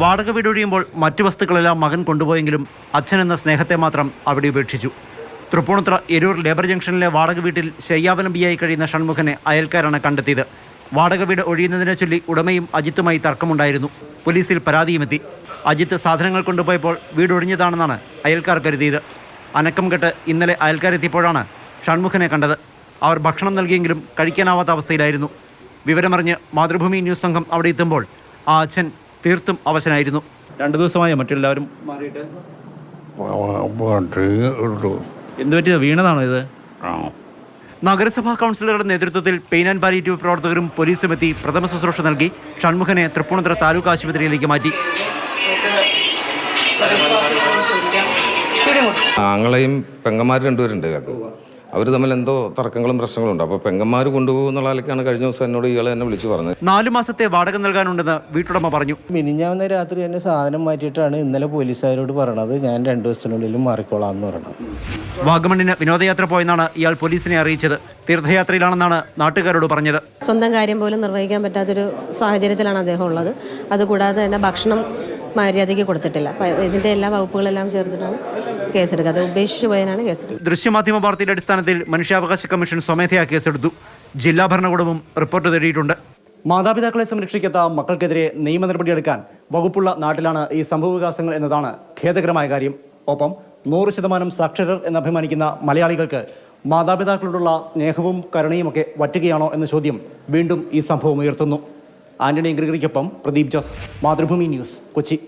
വാടക വീട് വീടൊഴിയുമ്പോൾ മറ്റു വസ്തുക്കളെല്ലാം മകൻ കൊണ്ടുപോയെങ്കിലും അച്ഛൻ എന്ന സ്നേഹത്തെ മാത്രം അവിടെ ഉപേക്ഷിച്ചു. തൃപ്പൂണിത്ര എരൂർ ലേബർ ജംഗ്ഷനിലെ വാടക വീട്ടിൽ ശയ്യാവലംബിയായി കഴിയുന്ന ഷൺമുഖനെ അയൽക്കാരാണ് കണ്ടെത്തിയത്. വാടക വീട് ഒഴിയുന്നതിനെ ചൊല്ലി ഉടമയും അജിത്തുമായി തർക്കമുണ്ടായിരുന്നു. പോലീസിൽ പരാതിയുമെത്തി. അജിത്ത് സാധനങ്ങൾ കൊണ്ടുപോയപ്പോൾ വീട് ഒഴിഞ്ഞതാണെന്നാണ് അയൽക്കാർ കരുതിയത്. അനക്കം കെട്ട് ഇന്നലെ അയൽക്കാരെത്തിയപ്പോഴാണ് ഷൺമുഖനെ കണ്ടത്. അവർ ഭക്ഷണം നൽകിയെങ്കിലും കഴിക്കാനാവാത്ത അവസ്ഥയിലായിരുന്നു. വിവരമറിഞ്ഞ് മാതൃഭൂമി ന്യൂസ് സംഘം അവിടെ എത്തുമ്പോൾ ആ അച്ഛൻ തീർത്തും അവശനായിരുന്നു. രണ്ടു ദിവസമായ മറ്റെല്ലാവരും മാറിയിട്ട്. എന്ത് പറ്റിയത്? വീണതാണോ ഇത്? നഗരസഭാ കൗൺസിലറുടെ നേതൃത്വത്തിൽ പെയിൻ ആൻഡ് പാലിറ്റീവ് പ്രവർത്തകരും പോലീസും എത്തി പ്രഥമ ശുശ്രൂഷ നൽകി. ഷൺമുഖനെ തൃപ്പൂണിത്തുറ താലൂക്ക് ആശുപത്രിയിലേക്ക് മാറ്റി. ആങ്ങളെയും പെങ്ങന്മാർ രണ്ടുപേരുണ്ട് കേട്ടോ. അവർ തമ്മിൽ എന്തോ തർക്കങ്ങളും പ്രശ്നങ്ങളും ഉണ്ട്. അപ്പോൾ പെങ്ങന്മാർ കൊണ്ടുപോകുന്നുള്ള ആൾക്കാണ് കഴിഞ്ഞ ദിവസം എന്നോട് ഇയാൾ എന്നെ വിളിച്ചു പറഞ്ഞത്. നാലു മാസത്തെ വാടക നൽകാനുണ്ടെന്ന് വീട്ടുടമ പറഞ്ഞു. മിനിഞ്ഞാവുന്ന രാത്രി എന്നെ സാധനം മാറ്റിയിട്ടാണ് ഇന്നലെ പോലീസുകാരോട് പറഞ്ഞത്. ഞാൻ രണ്ടു ദിവസത്തിനുള്ളിൽ മാറിക്കോളാം എന്ന് പറഞ്ഞു. വാഗമണ്ണിന് വിനോദയാത്ര പോയെന്നാണ് ഇയാൾ പോലീസിനെ അറിയിച്ചത്. തീർത്ഥയാത്രയിലാണെന്നാണ് നാട്ടുകാരോട് പറഞ്ഞത്. സ്വന്തം കാര്യം പോലും നിർവഹിക്കാൻ പറ്റാത്തൊരു സാഹചര്യത്തിലാണ് അദ്ദേഹം ഉള്ളത്. അതുകൂടാതെ തന്നെ ഭക്ഷണം മര്യാദയ്ക്ക് കൊടുത്തിട്ടില്ല. അപ്പം ഇതിന്റെ എല്ലാ വകുപ്പുകളെല്ലാം ചേർത്തിട്ടാണ് കേസെടുക്കുക അത് ഉപേക്ഷിച്ച് പോയതിനാണ് കേസെടുക്കുക ദൃശ്യമാധ്യമ വാർത്തയുടെ അടിസ്ഥാനത്തിൽ മനുഷ്യാവകാശ കമ്മീഷൻ സ്വമേധയാ കേസെടുത്തു. ജില്ലാ ഭരണകൂടവും റിപ്പോർട്ട് തേടിയിട്ടുണ്ട്. മാതാപിതാക്കളെ സംരക്ഷിക്കാത്ത മക്കൾക്കെതിരെ നിയമ നടപടിയെടുക്കാൻ വകുപ്പുള്ള നാട്ടിലാണ് ഈ സംഭവവികാസങ്ങൾ എന്നതാണ് ഖേദകരമായ കാര്യം. ഒപ്പം നൂറ് ശതമാനം സാക്ഷരർ എന്നഭിമാനിക്കുന്ന മലയാളികൾക്ക് മാതാപിതാക്കളോടുള്ള സ്നേഹവും കരുണയുമൊക്കെ വറ്റുകയാണോ എന്ന ചോദ്യം വീണ്ടും ഈ സംഭവം ഉയർത്തുന്നു. ആന്റണി ഗ്രിഗറിക്കൊപ്പം പ്രദീപ് ജോസ്. മാതൃഭൂമി ന്യൂസ് കൊച്ചി.